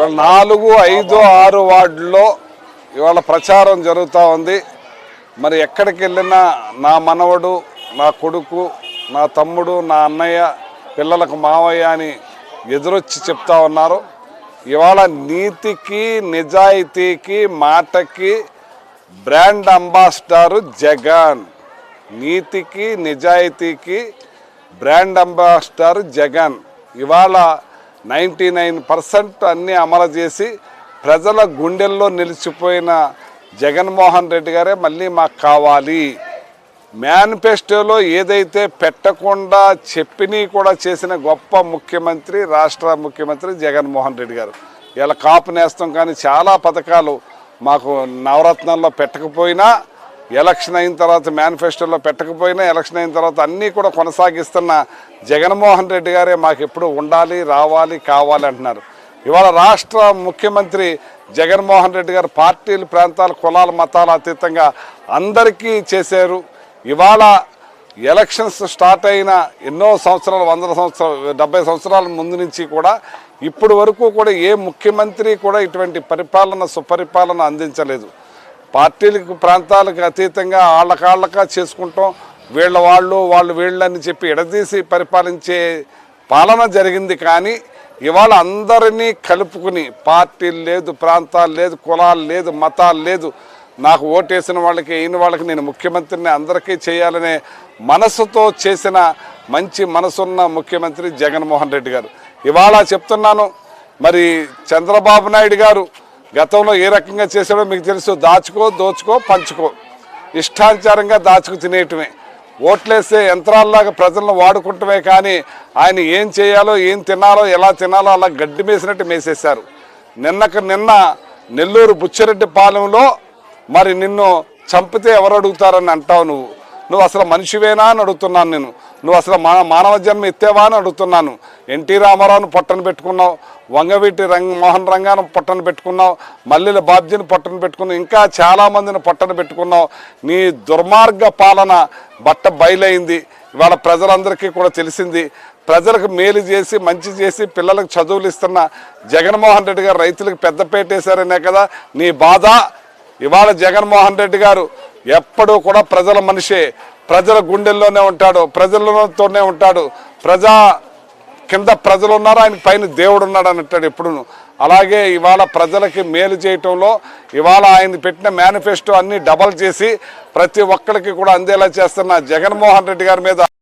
ఇవాళ నాలుగు ఐదు ఆరు వార్డుల్లో ఇవాళ ప్రచారం జరుగుతూ ఉంది. మరి ఎక్కడికి వెళ్ళినా నా మనవడు నా కొడుకు నా తమ్ముడు నా అన్నయ్య పిల్లలకు మావయ్య అని ఎదురొచ్చి చెప్తా ఉన్నారు. ఇవాళ నీతికి నిజాయితీకి మాటకి బ్రాండ్ అంబాసిడర్ జగన్. నీతికి నిజాయితీకి బ్రాండ్ అంబాసిడర్ జగన్. ఇవాళ నైంటీ నైన్ పర్సెంట్ అన్నీ అమలు చేసి ప్రజల గుండెల్లో నిలిచిపోయిన జగన్మోహన్ రెడ్డి గారే మళ్ళీ మాకు కావాలి. మేనిఫెస్టోలో ఏదైతే పెట్టకుండా చెప్పిని కూడా చేసిన గొప్ప ముఖ్యమంత్రి రాష్ట్ర ముఖ్యమంత్రి జగన్మోహన్ రెడ్డి గారు. ఇలా కాపు నేస్తం కానీ చాలా పథకాలు మాకు నవరత్నంలో పెట్టకపోయినా ఎలక్షన్ అయిన తర్వాత మేనిఫెస్టోలో పెట్టకపోయినా ఎలక్షన్ అయిన తర్వాత అన్నీ కూడా కొనసాగిస్తున్న జగన్మోహన్ రెడ్డి గారే మాకు ఎప్పుడు ఉండాలి రావాలి కావాలి అంటున్నారు. ఇవాళ రాష్ట్ర ముఖ్యమంత్రి జగన్మోహన్ రెడ్డి గారు పార్టీలు ప్రాంతాలు కులాల మతాల అతీతంగా అందరికీ చేశారు. ఇవాళ ఎలక్షన్స్ స్టార్ట్ అయిన ఎన్నో సంవత్సరాలు వందల సంవత్సరాలు డెబ్బై సంవత్సరాల ముందు నుంచి కూడా ఇప్పుడు వరకు కూడా ఏ ముఖ్యమంత్రి కూడా ఇటువంటి పరిపాలన సుపరిపాలన అందించలేదు. పార్టీలకు ప్రాంతాలకు అతీతంగా ఆళ్ళకాళ్ళకా చేసుకుంటాం. వీళ్ళ వాళ్ళు వాళ్ళు వీళ్ళని చెప్పి ఎడదీసి పరిపాలించే పాలన జరిగింది కానీ ఇవాళ అందరినీ కలుపుకుని పార్టీలు లేదు ప్రాంతాలు లేదు కులాలు లేదు మతాలు లేదు నాకు ఓటేసిన వాళ్ళకి అయిన వాళ్ళకి నేను ముఖ్యమంత్రిని అందరికీ చేయాలనే మనసుతో చేసిన మంచి మనసున్న ముఖ్యమంత్రి జగన్మోహన్ రెడ్డి గారు. ఇవాళ చెప్తున్నాను మరి చంద్రబాబు నాయుడు గారు గతంలో ఏ రకంగా చేశాడో మీకు తెలుసు. దాచుకో దోచుకో పంచుకో. ఇష్టానుచారంగా దాచుకు తినేయటమే. ఓట్లేసే యంత్రాల్లాగా ప్రజలను వాడుకుంటమే కానీ ఆయన ఏం చేయాలో ఏం తినాలో ఎలా తినాలో అలా గడ్డి మేసినట్టు మేసేశారు. నిన్నకు నిన్న నెల్లూరు బుచ్చిరెడ్డి పాలెంలో మరి నిన్ను చంపితే ఎవరు అడుగుతారని అంటావు నువ్వు? నువ్వు అసలు మనిషివేనా అని అడుగుతున్నాను నేను. నువ్వు అసలు మా మానవ జన్మ ఎత్తేవా అని అడుగుతున్నాను. ఎన్టీ రామారావును పొట్టను పెట్టుకున్నావు వంగవీటి రంగ మోహన్ రంగాను పొట్టను పెట్టుకున్నావు మల్లెల బాబ్జీని పొట్టను పెట్టుకున్నావు ఇంకా చాలామందిని పొట్టను పెట్టుకున్నావు. నీ దుర్మార్గ పాలన బట్ట బయలైంది. ఇవాళ ప్రజలందరికీ కూడా తెలిసింది. ప్రజలకు మేలు చేసి మంచి చేసి పిల్లలకు చదువులు ఇస్తున్న జగన్మోహన్ రెడ్డి గారు రైతులకు పెద్ద పేటేశారనే కదా నీ బాధ. ఇవాళ జగన్మోహన్ రెడ్డి గారు ఎప్పుడూ కూడా ప్రజల మనిషే. ప్రజల గుండెల్లోనే ఉంటాడు ప్రజలతోనే ఉంటాడు. ప్రజా కింద ప్రజలు ఉన్నారు ఆయన పైన దేవుడు ఉన్నాడు అంటాడు ఎప్పుడును. అలాగే ఇవాళ ప్రజలకి మేలు చేయటంలో ఇవాళ ఆయన పెట్టిన మేనిఫెస్టో అన్ని డబల్ చేసి ప్రతి ఒక్కరికి కూడా అందేలా చేస్తున్న జగన్మోహన్ రెడ్డి గారి మీద